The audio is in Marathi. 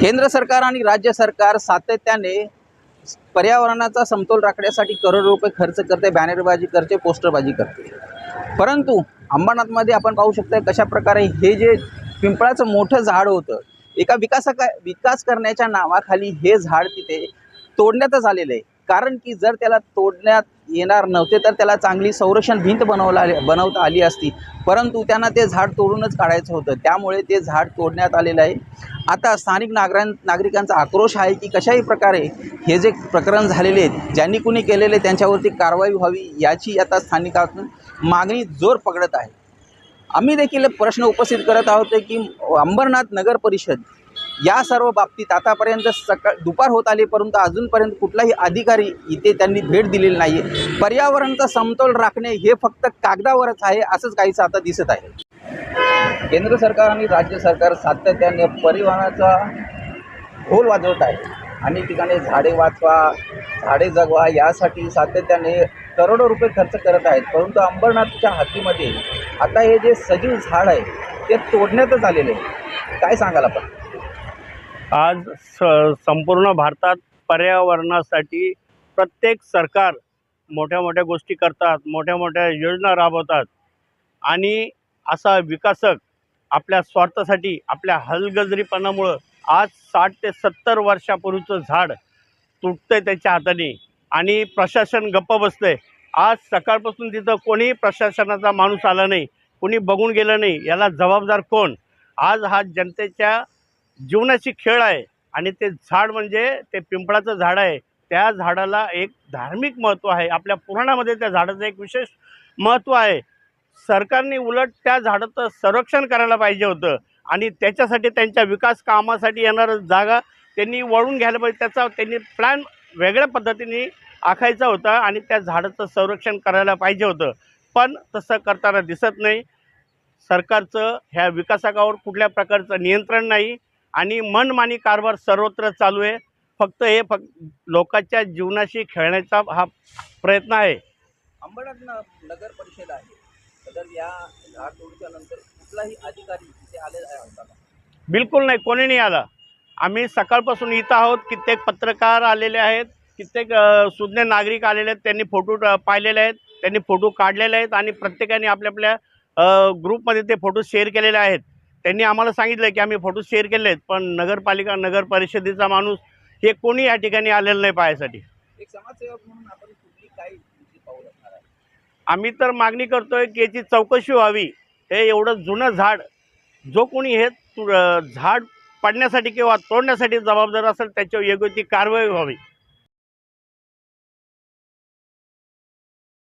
केंद्र सरकार आणि राज्य सरकार सातत्याने पर्यावरणाचा समतोल राखण्यासाठी करोड रुपये खर्च करते बॅनरबाजी करते पोस्टरबाजी करते. परंतु अंबरनाथमध्ये आपण पाहू शकता कशा प्रकारे हे जे पिंपळाचं मोठं झाड होतं एका विकासा विकास करण्याच्या नावाखाली हे झाड तिथे तोडण्यातच आलेलं आहे. कारण की जर त्याला तोडण्यात येणार नव्हते तर त्याला चांगली संरक्षण भिंत बनवला बनवता आली असती. परंतु त्यांना ते झाड तोडूनच काढायचं होतं. त्यामुळे ते झाड तोडण्यात आलेलं आहे. आता स्थानिक नागरां नागरिकांचा आक्रोश आहे की कशाही प्रकारे हे जे प्रकरण झालेले आहेत ज्यांनी कुणी केलेले त्यांच्यावरती कारवाई व्हावी याची आता स्थानिकातून मागणी जोर पकडत आहे. आम्ही देखील प्रश्न उपस्थित करत आहोत की अंबरनाथ नगर परिषद या सर्व बाबतीत आतापर्यंत सकाळ दुपार होत आली परंतु अजूनपर्यंत कुठलाही अधिकारी इथे त्यांनी भेट दिलेली नाही आहे पर्यावरणाचा समतोल राखणे हे फक्त कागदावरच आहे असंच काहीच आता दिसत आहे. केंद्र सरकार आणि राज्य सरकार सातत्याने परिवहनाचा ढोल वाजवत आहे. अनेक ठिकाणी झाडे वाचवा झाडे जगवा यासाठी सातत्याने करोडो रुपये खर्च करत आहेत. परंतु अंबरनाथच्या हद्दीमध्ये आता हे जे सजीव झाड आहे ते तोडण्यातच आलेले आहे काय सांगाल आपण? आज स संपूर्ण भारतात पर्यावरणासाठी प्रत्येक सरकार मोठ्या मोठ्या गोष्टी करतात मोठ्या मोठ्या योजना राबवतात. आणि असा विकासक आपल्या स्वार्थासाठी आपल्या हलगजरीपणामुळं आज साठ ते सत्तर वर्षापूर्वीचं झाड तुटतंय त्याच्या हाताने आणि प्रशासन गप्प बसतंय. आज सकाळपासून तिथं कोणी प्रशासनाचा माणूस आला नाही कोणी बघून गेलं नाही याला जबाबदार कोण? आज हा जनतेच्या जीवनाची खेळ आहे आणि ते झाड म्हणजे ते पिंपळाचं झाड आहे त्या झाडाला एक धार्मिक महत्त्व आहे. आपल्या पुराणामध्ये त्या झाडाचं एक विशेष महत्त्व आहे. सरकारने उलट त्या झाडाचं संरक्षण करायला पाहिजे होतं आणि त्याच्यासाठी त्यांच्या विकास कामासाठी येणारं जागा त्यांनी वळून घ्यायला पाहिजे. त्याचा त्यांनी प्लॅन वेगळ्या पद्धतीने आखायचा होता आणि त्या झाडाचं संरक्षण करायला पाहिजे होतं. पण तसं करताना दिसत नाही. सरकारचं ह्या विकासाकावर कुठल्या प्रकारचं नियंत्रण नाही. आणि मनमानी कारभार सर्वत्र चालू आहे. फक्त हे फक्त लोकांच्या जीवनाशी खेळण्याचा हा प्रयत्न आहे. अंबरनाथ नगर परिषद आहे. तर या झाड तोडीच्या नंतर कुठलाही अधिकारी तिथे आले होता का? बिलकुल नाही. कोणी नाही आला. आम्ही सकाळपासून इथं आहोत. कित्येक पत्रकार आलेले आहेत. कित्येक सुज्ञ नागरिक आलेले आहेत. त्यांनी फोटो पाहिलेले आहेत. त्यांनी फोटो काढलेले आहेत आणि प्रत्येकाने आपल्या आपल्या ग्रुपमध्ये ते फोटो शेअर केलेले आहेत. त्यांनी आम्हाला सांगितलं की आम्ही फोटो शेअर केले आहेत पण नगरपालिका नगर परिषदेचा माणूस हे कोणी या ठिकाणी आलेलं नाही पाहायसाठी. आम्ही तर मागणी करतोय की याची चौकशी व्हावी. हे एवढं जुनं झाड जो कोणी हे झाड पडण्यासाठी किंवा तोडण्यासाठी जबाबदार असेल त्याच्यावर योग्य ती कारवाई व्हावी.